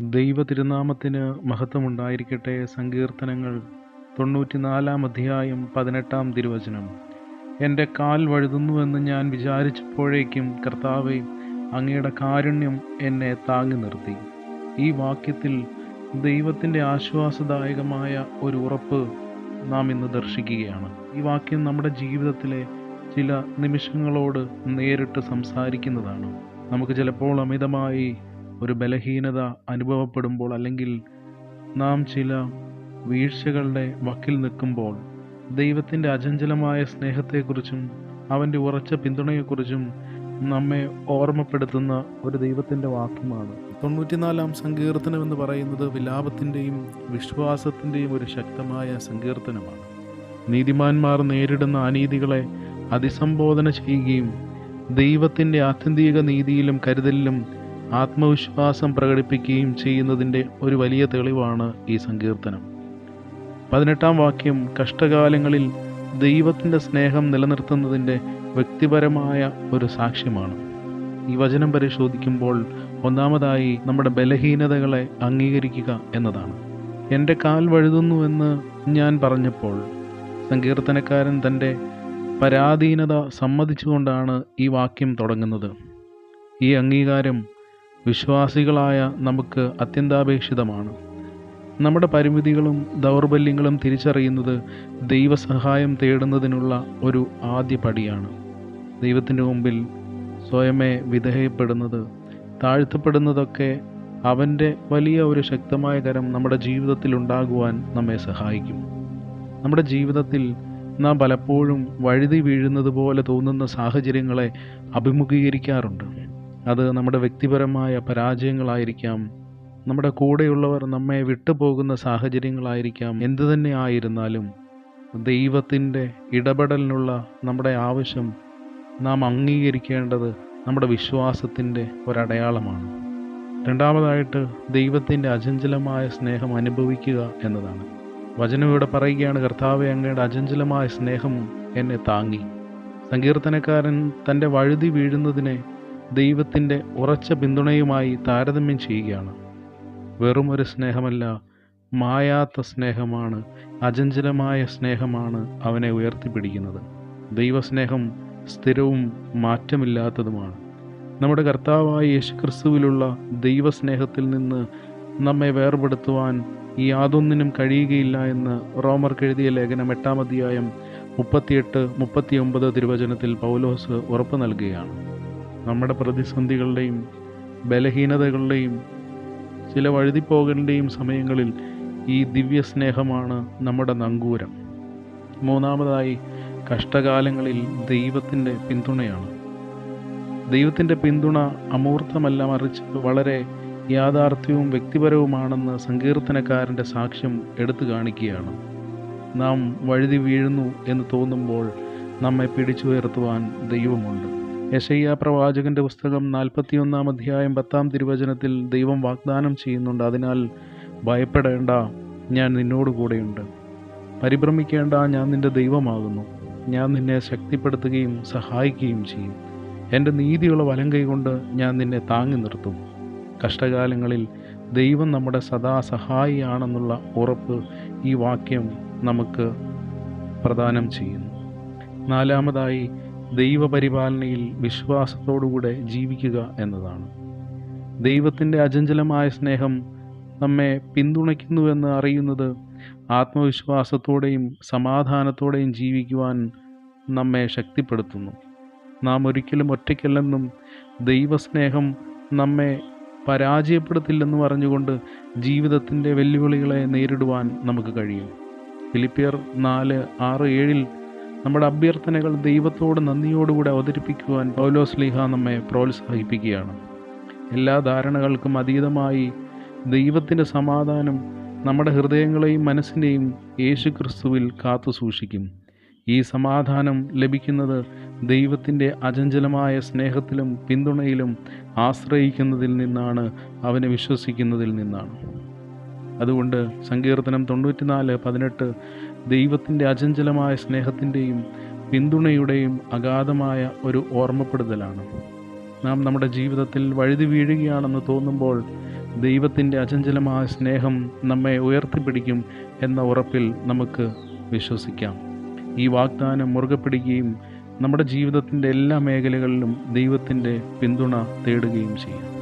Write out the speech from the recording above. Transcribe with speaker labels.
Speaker 1: ദൈവ തിരുനാമത്തിന് മഹത്വമുണ്ടായിരിക്കട്ടെ സങ്കീർത്തനങ്ങൾ തൊണ്ണൂറ്റിനാലാം അധ്യായം പതിനെട്ടാം തിരുവചനം. എന്റെ കാൽ വഴുതുന്നുവെന്ന് ഞാൻ വിചാരിച്ചപ്പോഴേക്കും കർത്താവെ അങ്ങയുടെ കാരുണ്യം എന്നെ താങ്ങി നിർത്തി. ഈ വാക്യത്തിൽ ദൈവത്തിന്റെ ആശ്വാസദായകമായ ഒരു ഉറപ്പ് നാം ഇന്ന് ദർശിക്കുകയാണ്. ഈ വാക്യം നമ്മുടെ ജീവിതത്തിലെ ചില നിമിഷങ്ങളോട് നേരിട്ട് സംസാരിക്കുന്നതാണ്. നമുക്ക് ചിലപ്പോൾ അമിതമായി ഒരു ബലഹീനത അനുഭവപ്പെടുമ്പോൾ അല്ലെങ്കിൽ നാം ചില വീഴ്ചകളുടെ വക്കിൽ നിൽക്കുമ്പോൾ ദൈവത്തിന്റെ അചഞ്ചലമായ സ്നേഹത്തെക്കുറിച്ചും അവന്റെ ഉറച്ച പിന്തുണയെക്കുറിച്ചും നമ്മെ ഓർമ്മപ്പെടുത്തുന്ന ഒരു ദൈവത്തിന്റെ വാക്യമാണ്. തൊണ്ണൂറ്റിനാലാം സങ്കീർത്തനം എന്ന് പറയുന്നത് വിലാപത്തിന്റെയും വിശ്വാസത്തിന്റെയും ഒരു ശക്തമായ സങ്കീർത്തനമാണ്. നീതിമാന്മാർ നേരിടുന്ന അനീതികളെ അതിസംബോധന ചെയ്യുകയും ദൈവത്തിന്റെ ആത്യന്തിക നീതിയിലും കരുതലിലും ആത്മവിശ്വാസം പ്രകടിപ്പിക്കുകയും ചെയ്യുന്നതിന്റെ ഒരു വലിയ തെളിവാണ് ഈ സങ്കീർത്തനം. പതിനെട്ടാം വാക്യം കഷ്ടകാലങ്ങളിൽ ദൈവത്തിന്റെ സ്നേഹം നിലനിർത്തുന്നതിന്റെ വ്യക്തിപരമായ ഒരു സാക്ഷ്യമാണ്. ഈ വചനം പരിശോധിക്കുമ്പോൾ ഒന്നാമതായി നമ്മുടെ ബലഹീനതകളെ അംഗീകരിക്കുക എന്നതാണ്. എന്റെ കാൽ വഴുതുന്നുവെന്ന് ഞാൻ പറഞ്ഞപ്പോൾ സങ്കീർത്തനക്കാരൻ തന്റെ പരാധീനത സമ്മതിച്ചുകൊണ്ടാണ് ഈ വാക്യം തുടങ്ങുന്നത്. ഈ അംഗീകാരം വിശ്വാസികളായ നമുക്ക് അത്യന്താപേക്ഷിതമാണ്. നമ്മുടെ പരിമിതികളും ദൗർബല്യങ്ങളും തിരിച്ചറിയുന്നത് ദൈവസഹായം തേടുന്നതിനുള്ള ഒരു ആദ്യ പടിയാണ്. ദൈവത്തിന്റെ മുമ്പിൽ സ്വയമേ വിധേയപ്പെടുന്നത് താഴ്ത്തപ്പെടുന്നതൊക്കെ അവന്റെ വലിയ ഒരു ശക്തമായ കരം നമ്മുടെ ജീവിതത്തിൽ ഉണ്ടാകുവാൻ നമ്മെ സഹായിക്കും. നമ്മുടെ ജീവിതത്തിൽ നാം പലപ്പോഴും വഴുതി വീഴുന്നത് പോലെ തോന്നുന്ന സാഹചര്യങ്ങളെ അഭിമുഖീകരിക്കാറുണ്ട്. അത് നമ്മുടെ വ്യക്തിപരമായ പരാജയങ്ങളായിരിക്കാം. നമ്മുടെ കൂടെയുള്ളവർ നമ്മെ വിട്ടുപോകുന്ന സാഹചര്യങ്ങളായിരിക്കാം. എന്തു തന്നെ ആയിരുന്നാലും ദൈവത്തിന്റെ ഇടപെടലിനുള്ള നമ്മുടെ ആവശ്യം നാം അംഗീകരിക്കേണ്ടത് നമ്മുടെ വിശ്വാസത്തിന്റെ ഒരടയാളമാണ്. രണ്ടാമതായിട്ട് ദൈവത്തിന്റെ അചഞ്ചലമായ സ്നേഹം അനുഭവിക്കുക എന്നതാണ്. വചനം ഇവിടെ പറയുകയാണ് കർത്താവെ അങ്ങയുടെ അചഞ്ചലമായ സ്നേഹം എന്നെ താങ്ങി. സങ്കീർത്തനക്കാരൻ തന്റെ വഴുതി വീഴുന്നതിനെ ദൈവത്തിന്റെ ഉറച്ച പിന്തുണയുമായി താരതമ്യം ചെയ്യുകയാണ്. വെറും ഒരു സ്നേഹമല്ല മായാത്ത സ്നേഹമാണ് അചഞ്ചലമായ സ്നേഹമാണ് അവനെ ഉയർത്തിപ്പിടിക്കുന്നത്. ദൈവസ്നേഹം സ്ഥിരവും മാറ്റമില്ലാത്തതുമാണ്. നമ്മുടെ കർത്താവായ യേശുക്രിസ്തുവിലുള്ള ദൈവസ്നേഹത്തിൽ നിന്ന് നമ്മെ വേർപെടുത്തുവാൻ യാതൊന്നിനും കഴിയുകയില്ല എന്ന് റോമർക്ക് എഴുതിയ ലേഖനം എട്ടാം അധ്യായം മുപ്പത്തിയെട്ട് മുപ്പത്തിയൊമ്പത് തിരുവചനത്തിൽ പൗലോസ് ഉറപ്പ് നൽകുകയാണ്. നമ്മുടെ പ്രതിസന്ധികളുടെയും ബലഹീനതകളുടെയും ചില വഴുതിപ്പോകലിന്റെയും സമയങ്ങളിൽ ഈ ദിവ്യ സ്നേഹമാണ് നമ്മുടെ നങ്കൂരം. മൂന്നാമതായി കഷ്ടകാലങ്ങളിൽ ദൈവത്തിന്റെ പിന്തുണയാണ്. ദൈവത്തിന്റെ പിന്തുണ അമൂർത്തമല്ല മറിച്ച് വളരെ യാഥാർത്ഥ്യവും വ്യക്തിപരവുമാണെന്ന് സങ്കീർത്തനക്കാരന്റെ സാക്ഷ്യം എടുത്തു കാണിക്കുകയാണ്. നാം വഴുതി വീഴുന്നു എന്ന് തോന്നുമ്പോൾ നമ്മെ പിടിച്ചുയർത്തുവാൻ ദൈവമുണ്ട്. യശയ്യ പ്രവാചകന്റെ പുസ്തകം നാൽപ്പത്തിയൊന്നാം അധ്യായം പത്താം തിരുവചനത്തിൽ ദൈവം വാഗ്ദാനം ചെയ്യുന്നുണ്ട്. അതിനാൽ ഭയപ്പെടേണ്ട ഞാൻ നിന്നോട് കൂടെയുണ്ട്. പരിഭ്രമിക്കേണ്ട ഞാൻ നിന്റെ ദൈവമാകുന്നു. ഞാൻ നിന്നെ ശക്തിപ്പെടുത്തുകയും സഹായിക്കുകയും ചെയ്യും. എന്റെ നീതിയുള്ള വലം കൈകൊണ്ട് ഞാൻ നിന്നെ താങ്ങി നിർത്തും. കഷ്ടകാലങ്ങളിൽ ദൈവം നമ്മുടെ സദാ സഹായിയാണെന്നുള്ള ഉറപ്പ് ഈ വാക്യം നമുക്ക് പ്രദാനം ചെയ്യുന്നു. നാലാമതായി ദൈവപരിപാലനയിൽ വിശ്വാസത്തോടുകൂടെ ജീവിക്കുക എന്നതാണ്. ദൈവത്തിന്റെ അചഞ്ചലമായ സ്നേഹം നമ്മെ പിന്തുണയ്ക്കുന്നുവെന്ന് അറിയുന്നത് ആത്മവിശ്വാസത്തോടെയും സമാധാനത്തോടെയും ജീവിക്കുവാൻ നമ്മെ ശക്തിപ്പെടുത്തുന്നു. നാം ഒരിക്കലും ഒറ്റയ്ക്കല്ലെന്നും ദൈവസ്നേഹം നമ്മെ പരാജയപ്പെടുത്തില്ലെന്നും അറിഞ്ഞുകൊണ്ട് ജീവിതത്തിന്റെ വെല്ലുവിളികളെ നേരിടുവാൻ നമുക്ക് കഴിയും. ഫിലിപ്പിയർ നാല് ആറ് ഏഴിൽ നമ്മുടെ അഭ്യർത്ഥനകൾ ദൈവത്തോട് നന്ദിയോടുകൂടെ അവതരിപ്പിക്കുവാൻ പൗലോസ്ലിഹ നമ്മെ പ്രോത്സാഹിപ്പിക്കുകയാണ്. എല്ലാ ധാരണകൾക്കും അതീതമായി ദൈവത്തിന്റെ സമാധാനം നമ്മുടെ ഹൃദയങ്ങളെയും മനസ്സിനെയും യേശു ക്രിസ്തുവിൽ കാത്തു സൂക്ഷിക്കും. ഈ സമാധാനം ലഭിക്കുന്നത് ദൈവത്തിന്റെ അചഞ്ചലമായ സ്നേഹത്തിലും പിന്തുണയിലും ആശ്രയിക്കുന്നതിൽ നിന്നാണ് അവനെ വിശ്വസിക്കുന്നതിൽ നിന്നാണ്. അതുകൊണ്ട് സങ്കീർത്തനം തൊണ്ണൂറ്റിനാല് പതിനെട്ട് ദൈവത്തിന്റെ അചഞ്ചലമായ സ്നേഹത്തിന്റെയും പിന്തുണയുടെയും അഗാധമായ ഒരു ഓർമ്മപ്പെടുത്തലാണ്. നാം നമ്മുടെ ജീവിതത്തിൽ വഴുതി വീഴുകയാണെന്ന് തോന്നുമ്പോൾ ദൈവത്തിന്റെ അചഞ്ചലമായ സ്നേഹം നമ്മെ ഉയർത്തിപ്പിടിക്കും എന്ന ഉറപ്പിൽ നമുക്ക് വിശ്വസിക്കാം. ഈ വാഗ്ദാനം മുറുകെ പിടിക്കുകയും നമ്മുടെ ജീവിതത്തിന്റെ എല്ലാ മേഖലകളിലും ദൈവത്തിന്റെ പിന്തുണ തേടുകയും ചെയ്യാം.